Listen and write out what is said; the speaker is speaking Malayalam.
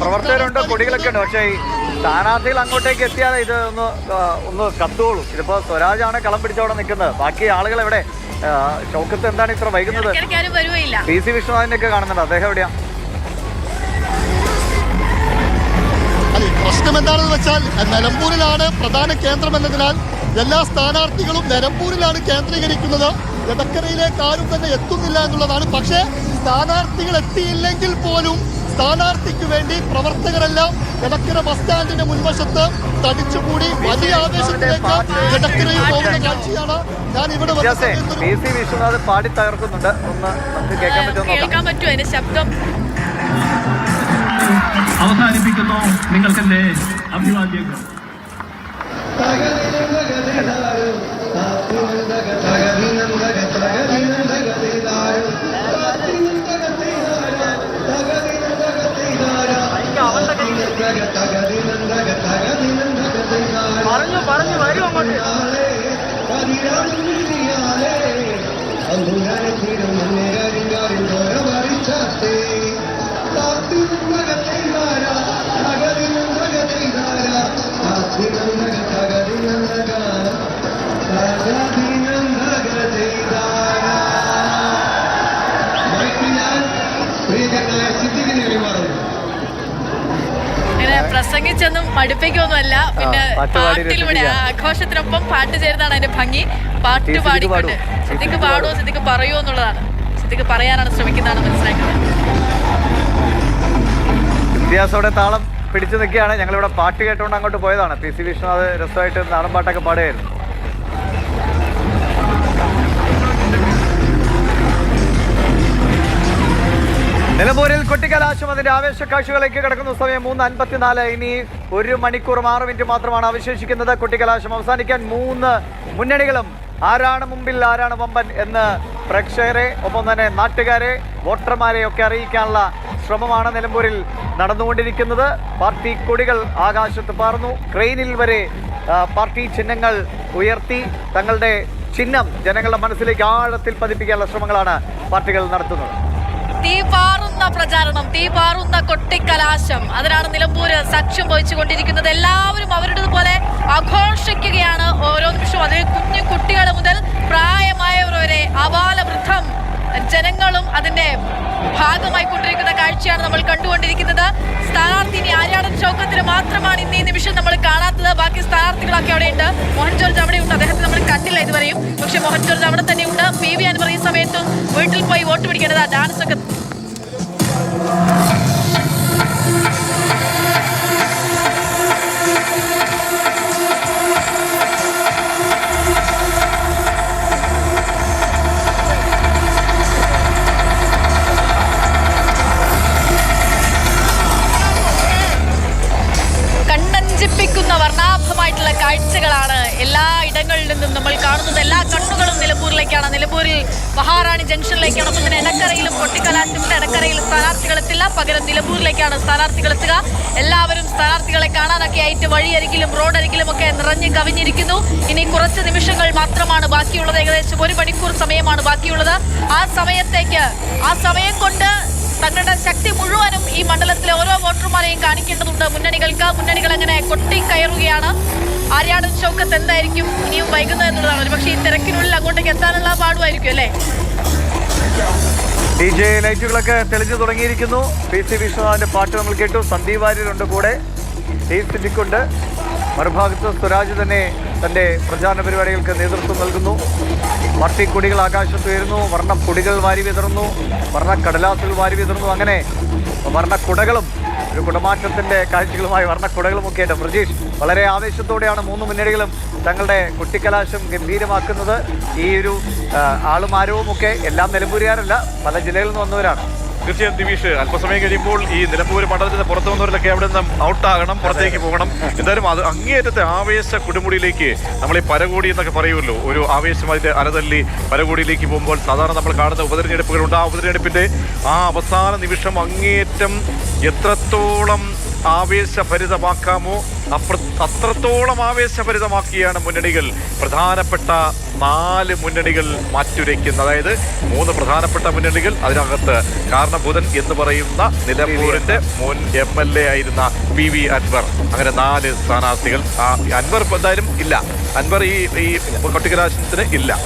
പ്രവർത്തകരുണ്ട് കൊടികളൊക്കെ ഉണ്ട് പക്ഷേ ഈ സ്ഥാനാർത്ഥികൾ അങ്ങോട്ടേക്ക് എത്തിയാൽ ഇത് ഒന്ന് ഒന്ന് കത്തുകയുള്ളൂ. ഇതിപ്പോ സ്വരാജാണ് കളം പിടിച്ചവിടെ നിൽക്കുന്നത്. ബാക്കി ആളുകൾ എവിടെ? ചോക്കത്ത് ഷൗക്കത്ത് എന്താണ് ഇത്ര വൈകുന്നത്? പി സി വിശ്വനാഥിനെ ഒക്കെ കാണുന്നുണ്ട്. അദ്ദേഹം എവിടെയാ? അല്ല പ്രശ്നം എന്താണെന്ന് വെച്ചാൽ നിലമ്പൂരിലാണ് പ്രധാന കേന്ദ്രം എന്നതിനാൽ എല്ലാ സ്ഥാനാർത്ഥികളും നിലമ്പൂരിലാണ് കേന്ദ്രീകരിക്കുന്നത്. എടക്കരയിലേക്ക് ആരും തന്നെ എത്തുന്നില്ല എന്നുള്ളതാണ്. പക്ഷേ സ്ഥാനാർത്ഥികൾ എത്തിയില്ലെങ്കിൽ പോലും സ്ഥാനാർത്ഥിക്ക് വേണ്ടി പ്രവർത്തകരെല്ലാം എടക്കര ബസ് സ്റ്റാൻഡിന്റെ മുൻവശത്ത് തടിച്ചുകൂടി വലിയ ആവേശത്തിലേക്ക് എടക്കരയിൽ പോകുന്ന കാഴ്ചയാണ് ഞാൻ ഇവിടെ വിശ്വനാഥ് പാടി തകർക്കുന്നുണ്ട്. ഒന്ന് നമുക്ക് കേൾക്കാൻ പറ്റുമോ കേൾക്കാൻ പറ്റുമോ? അതിന്റെ ശബ്ദം. അവസാനിപ്പിക്കുന്നു നിങ്ങൾക്കെന്റെ അഭിവാദ്യങ്ങൾ. പറഞ്ഞു പറഞ്ഞു വരും അങ്ങോട്ട്. ഇങ്ങനെ പ്രസംഗിച്ചൊന്നും മടുപ്പിക്കൊന്നുമല്ല പിന്നെ ആ, പാട്ട് പാടി പിന്നെ പാട്ടിൽ ഇവിടെ ആഘോഷത്തിനൊപ്പം പാട്ട് ചേർന്നാണ് അതിന്റെ ഭംഗി. പാട്ട് പാടിക്കൊണ്ട് സിദ്ധിക്ക് സിദ്ദിഖ് പാടുമോ പാടും. സിദ്ദിഖ് പറയുമോ എന്നുള്ളതാണ്. സിദ്ദിഖ് പറയാനാണ് ശ്രമിക്കുന്നതാണ് മനസ്സിലാക്കുന്നത് വ്യത്യാസോടെ താളം പിടിച്ചു നിൽക്കുകയാണ്. ഞങ്ങളിവിടെ പാട്ട് കേട്ടുകൊണ്ട് അങ്ങോട്ട് പോയതാണ്. പി സി വിഷ്ണു അത് രസമായിട്ട് നാടൻ പാട്ടൊക്കെ പാടുകയായിരുന്നു. നിലമ്പൂരിൽ കുട്ടിക്കലാശം അതിന്റെ ആവേശ കാഴ്ചകളിലേക്ക് കിടക്കുന്ന. സമയം മൂന്ന് അൻപത്തിനാല്. ഇനി ഒരു മണിക്കൂർ ആറ് മിനിറ്റ് മാത്രമാണ് അവശേഷിക്കുന്നത്. കുട്ടിക്കലാശം അവസാനിക്കാൻ മൂന്ന് മുന്നണികളും ആരാണ് മുമ്പിൽ ആരാണ് വമ്പൻ എന്ന് പ്രേക്ഷകരെ ഒപ്പം തന്നെ നാട്ടുകാരെ വോട്ടർമാരെ ഒക്കെ അറിയിക്കാനുള്ള ശ്രമമാണ് നിലമ്പൂരിൽ നടന്നുകൊണ്ടിരിക്കുന്നത്. പാർട്ടി കൊടികൾ ആകാശത്ത് പാർന്നു ക്രെയിനിൽ വരെ പാർട്ടി ചിഹ്നങ്ങൾ ഉയർത്തി തങ്ങളുടെ ചിഹ്നം ജനങ്ങളുടെ മനസ്സിലേക്ക് ആഴത്തിൽ പതിപ്പിക്കാനുള്ള ശ്രമങ്ങളാണ് പാർട്ടികൾ നടത്തുന്നത്. തീ പാറുന്ന പ്രചാരണം തീപാറുന്ന കൊട്ടിക്കലാശം. അതിനാണ് നിലമ്പൂര് സാക്ഷ്യം വഹിച്ചുകൊണ്ടിരിക്കുന്നത്. എല്ലാവരും അവരുടേതുപോലെ ആഘോഷിക്കുകയാണ് ഓരോ നിമിഷവും. അതിൽ കുഞ്ഞു കുട്ടികൾ മുതൽ പ്രായമായവർ വരെ അപാല വൃദ്ധം ജനങ്ങളും അതിന്റെ ഭാഗമായി കൊണ്ടിരിക്കുന്ന കാഴ്ചയാണ് നമ്മൾ കണ്ടുകൊണ്ടിരിക്കുന്നത്. സ്ഥാനാർത്ഥി ഇനി ആര്യാടൻ ചൗക്കത്തിന് മാത്രമാണ് ഇന്ന് ഈ നിമിഷം നമ്മൾ കാണാത്തത്. ബാക്കി സ്ഥാനാർത്ഥികളൊക്കെ അവിടെയുണ്ട്. മോഹൻ ജോർജ് അവിടെയുണ്ട്. അദ്ദേഹത്തെ നമ്മൾ കണ്ടില്ല ഇതുവരെയും. പക്ഷെ മോഹൻ ജോർജ് അവിടെ തന്നെയുണ്ട്. വോട്ട് ഡാൻസ് ഒക്കെ. കണ്ണഞ്ചിപ്പിക്കുന്ന വർണാഭമായിട്ടുള്ള കാഴ്ചകളാണ് എല്ലാ ഇടങ്ങളിൽ നിന്നും നമ്മൾ കാണുന്നത്. എല്ലാ കണ്ണുകളും നിലമ്പൂരിലേക്കാണ് നിലമ്പൂരിൽ മഹാറാണി ജംഗ്ഷനിലേക്കാണ് ഒപ്പം തന്നെ എടക്കരയിലും പൊട്ടിക്കലാശമുണ്ട് എടക്കരയിൽ സ്ഥാനാർത്ഥികൾ എത്തില്ല പകരം നിലമ്പൂരിലേക്കാണ് സ്ഥാനാർത്ഥികൾ എത്തുക. എല്ലാവരും സ്ഥാനാർത്ഥികളെ കാണാനൊക്കെ ആയിട്ട് വഴിയരികിലും റോഡരികിലും ഒക്കെ നിറഞ്ഞു കവിഞ്ഞിരിക്കുന്നു. ഇനി കുറച്ച് നിമിഷങ്ങൾ മാത്രമാണ് ബാക്കിയുള്ളത്. ഏകദേശം ഒരു മണിക്കൂർ സമയമാണ് ബാക്കിയുള്ളത്. ആ സമയത്തേക്ക് ആ സമയം കൊണ്ട് തങ്ങളുടെ ശക്തി മുഴുവനും ഈ മണ്ഡലത്തിലെ ഓരോ വോട്ടർമാരെയും കാണിക്കേണ്ടതുണ്ട്. മുന്നണികൾക്ക് മുന്നണികൾ അങ്ങനെ കൊട്ടിക്കയറുകയാണ് ആര്യാടൻ ചൗക്കത്ത് എന്തായിരിക്കും ഇനിയും വൈകുന്നത് എന്നുള്ളതാണ്. ഒരു പക്ഷേ ഈ തിരക്കിനുള്ളിൽ അങ്ങോട്ടേക്ക് എത്താനുള്ള പാടുമായിരിക്കും അല്ലേ? ഡി ജെ ലൈറ്റുകളൊക്കെ തെളിഞ്ഞു തുടങ്ങിയിരിക്കുന്നു. പി സി വിശ്വനാഥിന്റെ പാട്ട് നമ്മൾ കേട്ടു. സന്ദീപ് വാര്യരുണ്ട് കൂടെ. സ്റ്റേജ് സിദ്ദിഖുണ്ട് മറുഭാഗത്ത് സ്വരാജ് തന്നെ തന്റെ പ്രചാരണ പരിപാടികൾക്ക് നേതൃത്വം നൽകുന്നു. പാർട്ടി കൊടികൾ ആകാശത്ത് ഉയരുന്നു വർണ കൊടികൾ വാരി വിതറുന്നു വർണ കടലാസുകൾ വാരി വിതറുന്നു. അങ്ങനെ വർണ കുടകളും ഒരു കുടമാറ്റത്തിന്റെ കാഴ്ചകളുമായി വർണ കുടകളും ഒക്കെ ഉണ്ട് ബ്രജീഷ് വളരെ ആവേശത്തോടെയാണ് മൂന്ന് മുന്നണികളും തങ്ങളുടെ കുട്ടിക്കലാശം ഗംഭീരമാക്കുന്നത്. ഈ ഒരു ആളുമാരവുമൊക്കെ എല്ലാം നിലമ്പൂരുകാരല്ല പല ജില്ലകളിൽ നിന്ന് വന്നവരാണ്. തീർച്ചയായും ദിവീഷ് അല്പസമയം കഴിയുമ്പോൾ ഈ നിലമ്പൂർ മണ്ഡലത്തിന് പുറത്തു വന്നവരിലൊക്കെ അവിടെ നിന്ന് ഔട്ടാകണം പുറത്തേക്ക് പോകണം. എന്തായാലും അത് അങ്ങേയറ്റത്തെ ആവേശ കുടുമുടിയിലേക്ക് നമ്മൾ ഈ പരകോടി എന്നൊക്കെ പറയുമല്ലോ ഒരു ആവേശമായിട്ട് അരതല്ലി പരകോടിയിലേക്ക് പോകുമ്പോൾ സാധാരണ നമ്മൾ കാണുന്ന ഉപതെരഞ്ഞെടുപ്പുകളുണ്ട്. ആ ഉപതെരഞ്ഞെടുപ്പിന്റെ ആ അവസാന നിമിഷം അങ്ങേയറ്റം എത്രത്തോളം ആവേശഭരിതമാക്കാമോ? അത്രത്തോളം ആവേശഭരിതമാക്കിയാണ് മുന്നണികൾ. പ്രധാനപ്പെട്ട നാല് മുന്നണികൾ മാറ്റുരയ്ക്കുന്നത്. അതായത് മൂന്ന് പ്രധാനപ്പെട്ട മുന്നണികൾ അതിനകത്ത് കാരണഭൂതൻ എന്ന് പറയുന്ന നിലമ്പൂരിന്റെ മുൻ എം എൽ എ ആയിരുന്ന പി വി അൻവർ. അങ്ങനെ നാല് സ്ഥാനാർത്ഥികൾ. അൻവർ എന്തായാലും ഇല്ല. അൻവർ ഈ ഈ കൊട്ടിക്കലാശത്തിന് ഇല്ല.